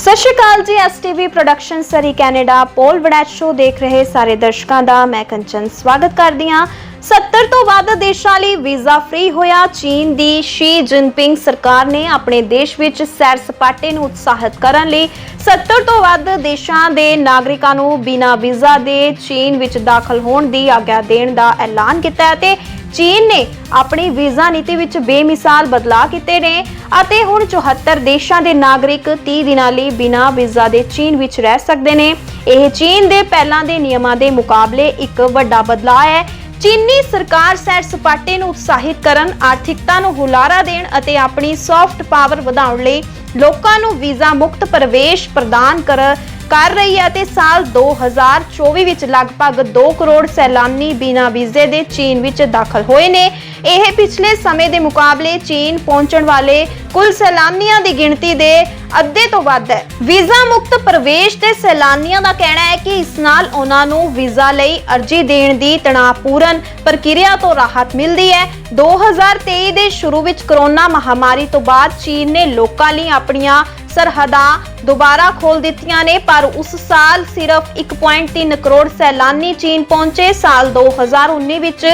Sat Sri Akal ji STV production Surrey Canada Paul Waraich show ਦੇਖ ਰਹੇ ਸਾਰੇ ਦਰਸ਼ਕਾਂ ਦਾ, ਮੈਂ ਕੰਚਨ ਸਵਾਗਤ ਕਰਦੀ ਹਾਂ। 70 ਤੋਂ ਵੱਧ ਦੇਸ਼ਾਂ ਲਈ ਵੀਜ਼ਾ ਫ੍ਰੀ ਹੋਇਆ। ਚੀਨ ਦੀ ਸ਼ੀ ਜਿਨਪਿੰਗ ਸਰਕਾਰ ਨੇ ਆਪਣੇ ਦੇਸ਼ ਵਿੱਚ ਸੈਰ ਸਪਾਟੇ ਨੂੰ ਉਤਸ਼ਾਹਿਤ ਕਰਨ ਲਈ 70 ਤੋਂ ਵੱਧ ਦੇਸ਼ਾਂ ਦੇ ਨਾਗਰਿਕਾਂ ਨੂੰ ਬਿਨਾਂ ਵੀਜ਼ਾ ਦੇ ਚੀਨ ਵਿੱਚ ਦਾਖਲ ਹੋਣ ਦੀ ਆਗਿਆ ਦੇਣ ਦਾ ਐਲਾਨ ਕੀਤਾ ਹੈ ਤੇ ਚੀਨ ਨੇ ਆਪਣੀ ਵੀਜ਼ਾ ਨੀਤੀ ਵਿੱਚ ਬੇਮਿਸਾਲ ਬਦਲਾਅ ਕੀਤੇ ਨੇ ਅਤੇ ਹੁਣ 74 ਦੇਸ਼ਾਂ ਦੇ ਨਾਗਰਿਕ 30 ਦਿਨਾਂ ਲਈ ਬਿਨਾਂ ਵੀਜ਼ਾ ਦੇ ਚੀਨ ਵਿੱਚ ਰਹਿ ਸਕਦੇ ਨੇ। ਇਹ ਚੀਨ ਦੇ ਪਹਿਲਾਂ ਦੇ ਨਿਯਮਾਂ ਦੇ ਮੁਕਾਬਲੇ ਇੱਕ ਵੱਡਾ ਬਦਲਾਅ ਹੈ। ਚੀਨੀ ਸਰਕਾਰ ਸੈਰ ਸਪਾਟੇ ਨੂੰ ਉਤਸ਼ਾਹਿਤ ਕਰਨ, ਆਰਥਿਕਤਾ ਨੂੰ ਹੁਲਾਰਾ ਦੇਣ ਅਤੇ ਆਪਣੀ ਸੌਫਟ ਪਾਵਰ ਵਧਾਉਣ ਲਈ ਲੋਕਾਂ ਨੂੰ ਵੀਜ਼ਾ ਮੁਕਤ ਪ੍ਰਵੇਸ਼ ਪ੍ਰਦਾਨ ਕਰ ਕਰ ਰਹੀ ਹੈ ਤੇ ਸਾਲ 2024 ਵਿੱਚ ਲਗਭਗ 2 ਕਰੋੜ ਸੈਲਾਨੀ ਬਿਨਾਂ ਵੀਜ਼ੇ ਦੇ ਚੀਨ ਵਿੱਚ ਦਾਖਲ ਹੋਏ ਨੇ। ਇਹ ਪਿਛਲੇ ਸਮੇਂ ਦੇ ਮੁਕਾਬਲੇ ਚੀਨ ਪਹੁੰਚਣ ਵਾਲੇ ਕੁੱਲ ਸੈਲਾਨੀਆਂ ਦੀ ਗਿਣਤੀ ਦੇ ਅੱਧੇ ਤੋਂ ਵੱਧ ਹੈ। ਵੀਜ਼ਾ ਮੁਕਤ ਪ੍ਰਵੇਸ਼ ਤੇ ਸੈਲਾਨੀਆਂ ਦਾ ਕਹਿਣਾ ਹੈ ਕਿ ਇਸ ਨਾਲ ਉਹਨਾਂ ਨੂੰ ਵੀਜ਼ਾ ਲਈ ਅਰਜ਼ੀ ਦੇਣ ਦੀ ਤਣਾਅਪੂਰਨ ਪ੍ਰਕਿਰਿਆ ਤੋਂ ਰਾਹਤ ਮਿਲਦੀ ਹੈ। 2023 ਦੇ ਸ਼ੁਰੂ ਵਿੱਚ ਕਰੋਨਾ ਮਹਾਮਾਰੀ ਤੋਂ ਬਾਅਦ ਚੀਨ ਨੇ ਲੋਕਾਂ ਲਈ ਆਪਣੀਆਂ ਸਰਹੱਦਾਂ ਦੁਬਾਰਾ ਖੋਲ ਦਿੱਤੀਆਂ ਨੇ, ਪਰ ਉਸ ਸਾਲ ਸਿਰਫ 1.3 ਕਰੋੜ ਸੈਲਾਨੀ ਚੀਨ ਪਹੁੰਚੇ। ਸਾਲ 2019 ਵਿੱਚ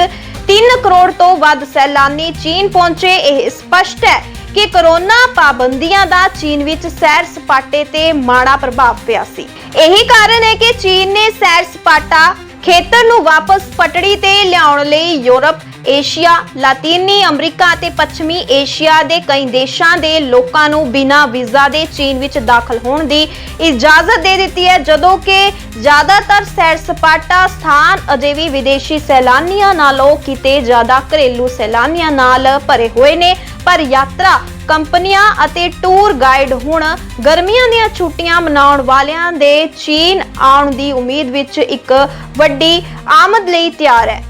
3 ਕਰੋੜ ਤੋਂ ਵੱਧ ਸੈਲਾਨੀ ਚੀਨ ਪਹੁੰਚੇ। ਇਹ ਸਪਸ਼ਟ ਹੈ ਕਿ ਕਰੋਨਾ ਪਾਬੰਦੀਆਂ ਦਾ ਚੀਨ ਵਿੱਚ ਸੈਰ ਸਪਾਟੇ ਤੇ ਮਾੜਾ ਪ੍ਰਭਾਵ ਪਿਆ ਸੀ। ਇਹੀ ਕਾਰਨ ਹੈ ਕਿ ਚੀਨ ਨੇ ਸੈਰ ਸਪਾਟਾ ਖੇਤਰ ਨੂੰ ਵਾਪਸ ਪਟੜੀ ਤੇ ਲਿਆਉਣ ਲਈ ਯੂਰਪ, ਏਸ਼ੀਆ, ਲਾਤੀਨੀ ਅਮਰੀਕਾ ਅਤੇ ਪੱਛਮੀ ਏਸ਼ੀਆ ਦੇ ਕਈ ਦੇਸ਼ਾਂ ਦੇ ਲੋਕਾਂ ਨੂੰ ਬਿਨਾਂ ਵੀਜ਼ਾ ਦੇ ਚੀਨ ਵਿੱਚ ਦਾਖਲ ਹੋਣ ਦੀ ਇਜਾਜ਼ਤ ਦੇ ਦਿੱਤੀ ਹੈ, ਜਦੋਂ ਕਿ ਜ਼ਿਆਦਾਤਰ ਸੈਰ ਸਪਾਟਾ ਸਥਾਨ ਅਜੇ ਵੀ ਵਿਦੇਸ਼ੀ ਸੈਲਾਨੀਆਂ ਨਾਲੋਂ ਕਿਤੇ ਜ਼ਿਆਦਾ ਘਰੇਲੂ ਸੈਲਾਨੀਆਂ ਨਾਲ ਭਰੇ ਹੋਏ ਨੇ, ਪਰ ਯਾਤਰਾ ਕੰਪਨੀਆਂ ਅਤੇ ਟੂਰ ਗਾਈਡ ਹੁਣ ਗਰਮੀਆਂ ਦੀਆਂ ਛੁੱਟੀਆਂ ਮਨਾਉਣ ਵਾਲਿਆਂ ਦੇ ਚੀਨ ਆਉਣ ਦੀ ਉਮੀਦ ਵਿੱਚ ਇੱਕ ਵੱਡੀ ਆਮਦ ਲਈ ਤਿਆਰ ਹੈ।